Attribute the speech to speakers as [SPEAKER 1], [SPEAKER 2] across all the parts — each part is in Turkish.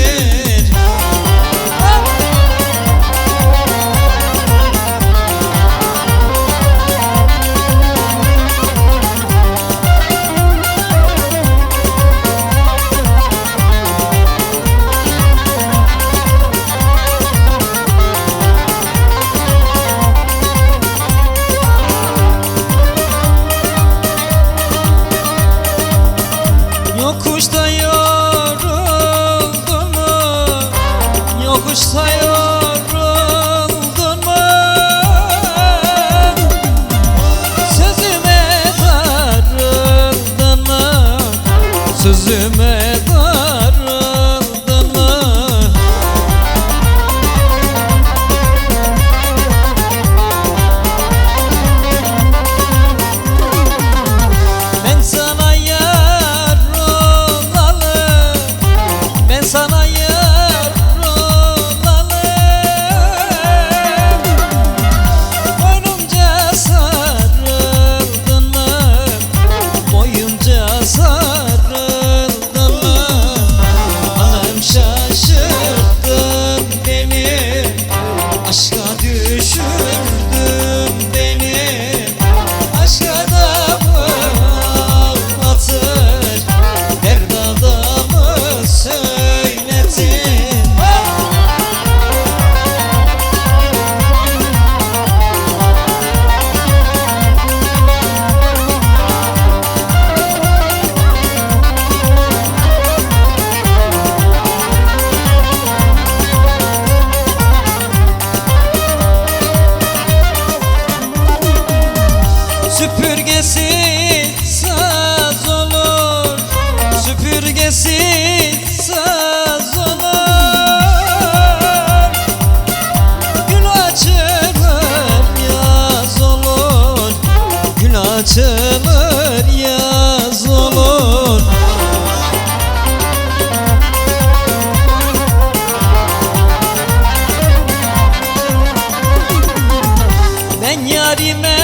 [SPEAKER 1] yeah. Yarime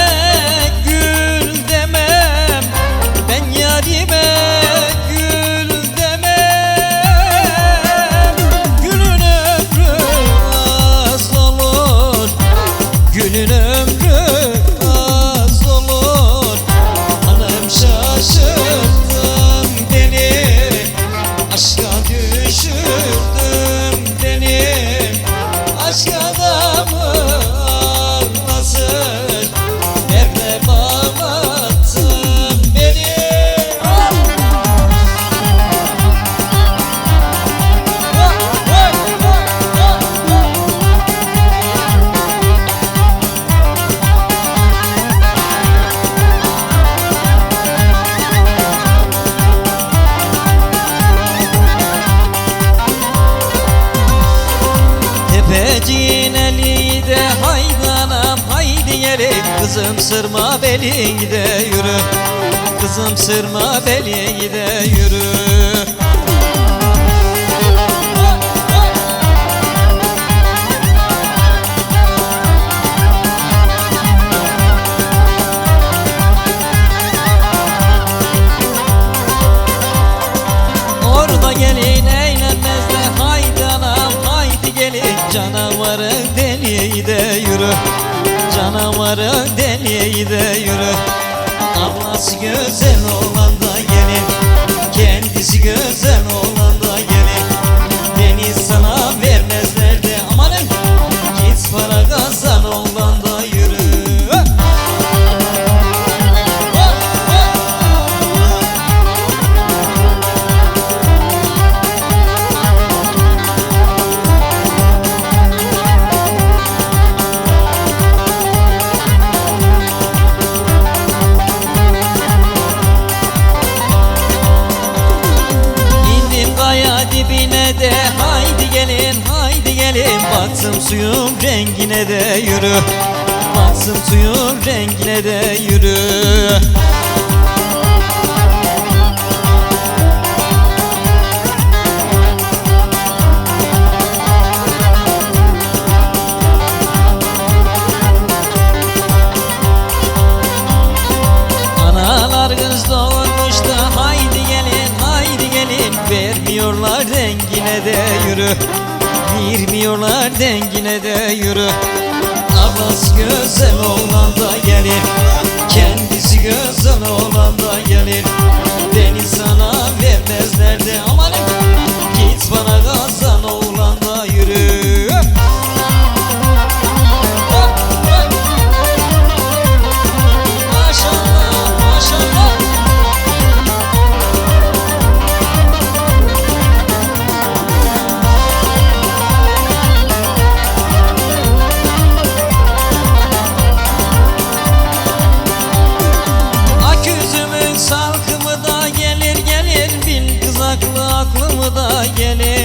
[SPEAKER 1] yere Kızım sırma beli de yürü. Kızım sırma beli de yürü. Orada gelin eğlenmez de haydi anam haydi gelin. Canavarın deliği de yürü Canavarın deliği de yürü. Ablası güzel olan da gelin Kendisi güzel olan Suyun rengine de yürü. Baksın suyun rengine de yürü Vermiyorlar dengine de yürü. Ablası güzel olan da gelir Kendisi güzel olan da gelir Beni sana vermezler de amanın Git bana kazan oğlan da yürü da gelir.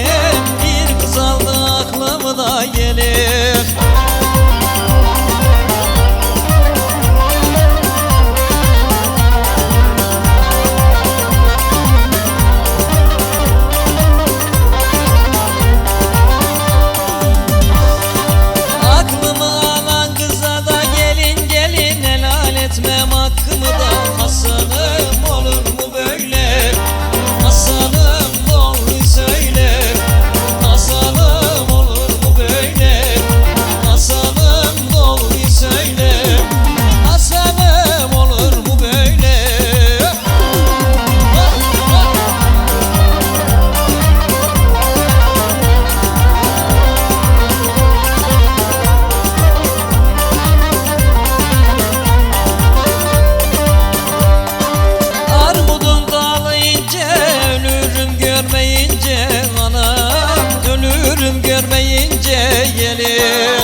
[SPEAKER 1] Ölürüm görmeyince anam Ölürüm görmeyince gelin